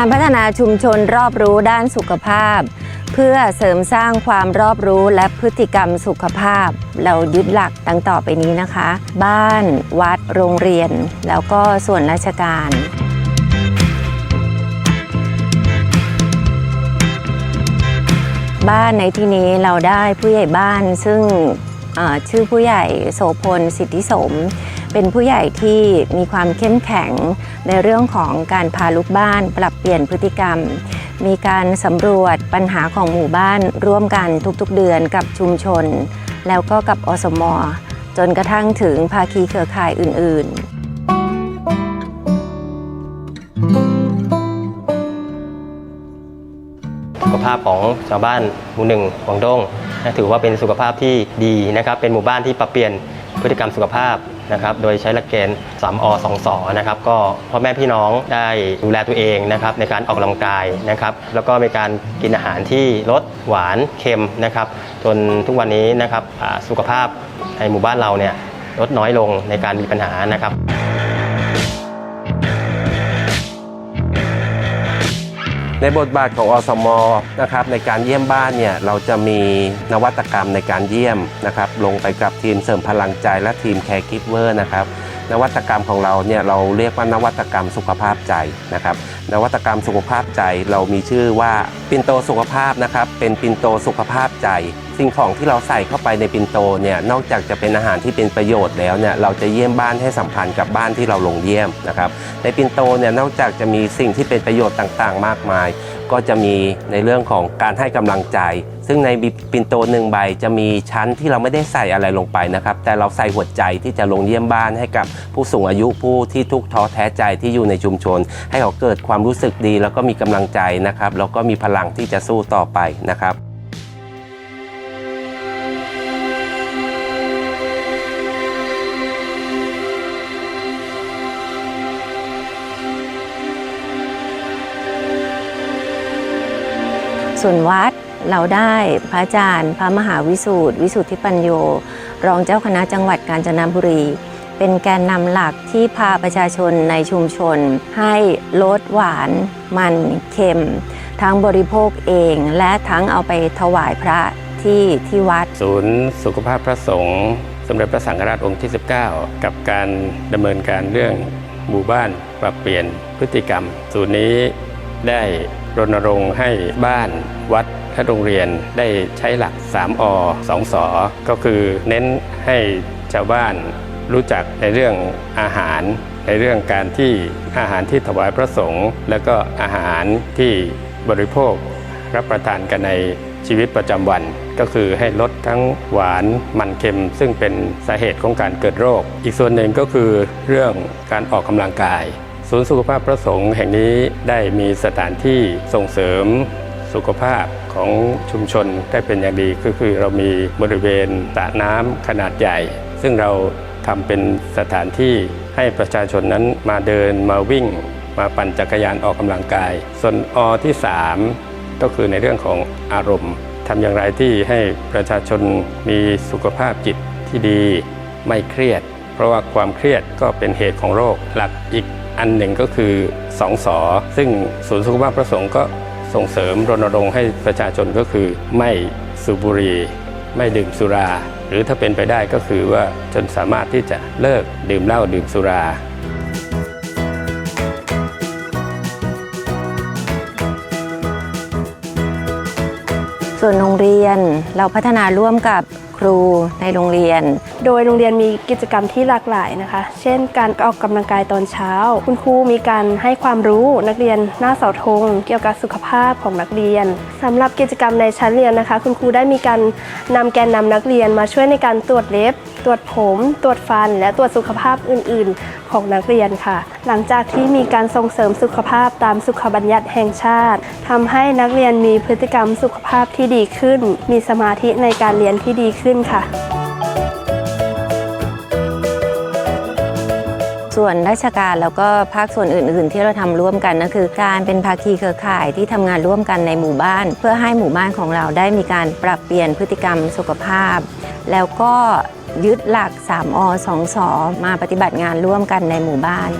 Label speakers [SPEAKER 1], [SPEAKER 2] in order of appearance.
[SPEAKER 1] การพัฒนาชุมชนรอบรู้ด้านสุขภาพ เพื่อเสริมสร้างความรอบรู้และพฤติกรรมสุขภาพ เรายึดหลักดังต่อไปนี้นะคะ บ้านวัดโรงเรียน แล้วก็ส่วนราชการบ้านในที่นี้เราได้ผู้ใหญ่บ้านซึ่งชื่อผู้ใหญ่โสพลสิทธิสม เป็นผู้ใหญ่ที่มีความเข้มแข็งในเรื่องของการพาลูกบ้านปรับเปลี่ยนพฤติกรรม มีการสำรวจปัญหาของหมู่บ้านร่วมกันทุกๆเดือนกับชุมชน แล้วก็กับอสมจนกระทั่งถึงภาคีเครือข่ายอื่น ๆ
[SPEAKER 2] สุขภาพของชาวบ้านหมู่หนึ่งหวังดงถือว่าเป็นสุขภาพที่ดีนะครับ เป็นหมู่บ้านที่ปรับเปลี่ยนพฤติกรรมสุขภาพ นะครับโดยใช้หลักเกณฑ์3อ2สนะครับก็พ่อแม่พี่น้องได้ดูแลตัวเองนะครับในการออกกำลังกายนะครับแล้วก็มีการกินอาหารที่ลดหวานเค็มนะครับจนทุกวันนี้นะครับสุขภาพในหมู่บ้านเราเนี่ยลดน้อยลงในการมีปัญหานะครับ
[SPEAKER 3] ในบทบาทของอสมนะครับในการเยี่ยมบ้านเนี่ยเราจะมีนวัตกรรมในการเยี่ยมนะครับลงไปกับทีมเสริมพลังใจและทีมแคร์กิฟเวอร์นะครับนวัตกรรมของเราเนี่ยเราเรียกว่านวัตกรรมสุขภาพใจนะครับนวัตกรรมสุขภาพใจเรามีชื่อว่า ปินโตสุขภาพนะครับเป็นปินโตสุขภาพใจ สิ่งของที่เราใส่เข้าไปในปินโตเนี่ยนอกจากจะเป็นอาหารที่เป็นประโยชน์แล้วเนี่ยเราจะเยี่ยมบ้านให้สัมพันธ์กับบ้านที่เราลงเยี่ยมนะครับในปินโตเนี่ยนอกจากจะมีสิ่งที่เป็นประโยชน์ต่างๆ มากมาย ก็จะมีในเรื่องของการให้กำลังใจ ซึ่งในปินโตหนึ่งใบจะมีชั้นที่เราไม่ได้ใส่อะไรลงไปนะครับแต่เราใส่หัวใจที่จะลงเยี่ยมบ้านให้กับผู้สูงอายุผู้ที่ทุกข์ท้อแท้ใจที่อยู่ในชุมชน ให้เขาเกิดความรู้สึกดี แล้วก็มีกำลังใจนะครับแล้วก็มีพลังลังที่จะสู้ต่อไปนะครับ
[SPEAKER 1] ส่วนวัดเราได้พระอาจารย์ พระมหาวิสูตรวิสุทธิปัญโย รองเจ้าคณะจังหวัดกาญจนบุรี เป็นแกนนำหลักที่พาประชาชนในชุมชน ให้ลดหวานมันเค็ม ทั้งบริโภคเองและทั้งเอาไปถวายพระที่ที่วัด
[SPEAKER 4] ศูนย์สุขภาพพระสงฆ์สมเด็จพระสังฆราชองค์ที่ 19 กับการดำเนินการเรื่องหมู่บ้านปรับเปลี่ยนพฤติกรรม ศูนย์นี้ได้รณรงค์ให้บ้านวัดและโรงเรียนได้ใช้หลัก 3อ2สอก็คือเน้นให้ชาวบ้าน รู้จักในเรื่องอาหาร ในเรื่องการที่อาหารที่ถวายพระสงฆ์แล้วก็อาหารที่บริโภครับประทานกันในชีวิตประจำวัน ก็คือให้ลดทั้งหวานมันเค็ม ซึ่งเป็นสาเหตุของการเกิดโรค อีกส่วนหนึ่งก็คือเรื่องการออกกำลังกาย ศูนย์สุขภาพพระสงฆ์แห่งนี้ได้มีสถานที่ส่งเสริมสุขภาพของชุมชนได้เป็นอย่างดีก็คือเรามีบริเวณสระน้ำขนาดใหญ่ ซึ่งเรา ทำเป็นสถานที่ให้ประชาชนนั้นมาเดินมาวิ่ง มาปั่นจักรยานออกกำลังกาย ส่วนอที่ 3 ก็คือในเรื่องของอารมณ์ทำอย่างไรที่ให้ประชาชนมีสุขภาพจิตที่ดีไม่เครียด เพราะว่าความเครียดก็เป็นเหตุของโรคหลักอีกอันหนึ่งก็คือสองสอซึ่งศูนย์สุขภาพประสงค์ก็ส่งเสริมรณรงค์ให้ประชาชนก็คือ ไม่สูบบุหรี่ ไม่ดื่มสุรา หรือถ้าเป็นไปได้ก็คือว่าจนสามารถที่จะเลิกดื่มเหล้าดื่มสุรา
[SPEAKER 1] ส่วนโรงเรียนเราพัฒนาร่วมกับ ครูในโรงเรียน
[SPEAKER 5] โดยโรงเรียนมีกิจกรรมที่หลากหลายนะคะ เช่น การออกกำลังกายตอนเช้า คุณครูมีการให้ความรู้นักเรียนหน้าเสาธงเกี่ยวกับสุขภาพของนักเรียนสำหรับกิจกรรมในชั้นเรียนนะคะ คุณครูได้มีการนำแกนนำนักเรียนมาช่วยในการตรวจเล็บตรวจผม ตรวจฟัน และตรวจสุขภาพอื่น ๆ ของนักเรียนค่ะ หลังจากที่มีการส่งเสริมสุขภาพตามสุขบัญญัติแห่งชาติทำให้นักเรียนมีพฤติกรรมสุขภาพที่ดีขึ้น มีสมาธิในการเรียนที่ดีขึ้นค่ะ
[SPEAKER 1] ส่วนราชการแล้วก็ภาคส่วนอื่น ๆ ที่เราทำร่วมกันก็คือ การเป็นภาคีเครือข่ายที่ทำงานร่วมกันในหมู่บ้าน เพื่อให้หมู่บ้านของเราได้มีการปรับเปลี่ยนพฤติกรรมสุขภาพ แล้วก็ ยึดหลัก 3อ2สอมาปฏิบัติงานร่วมกันในหมู่บ้าน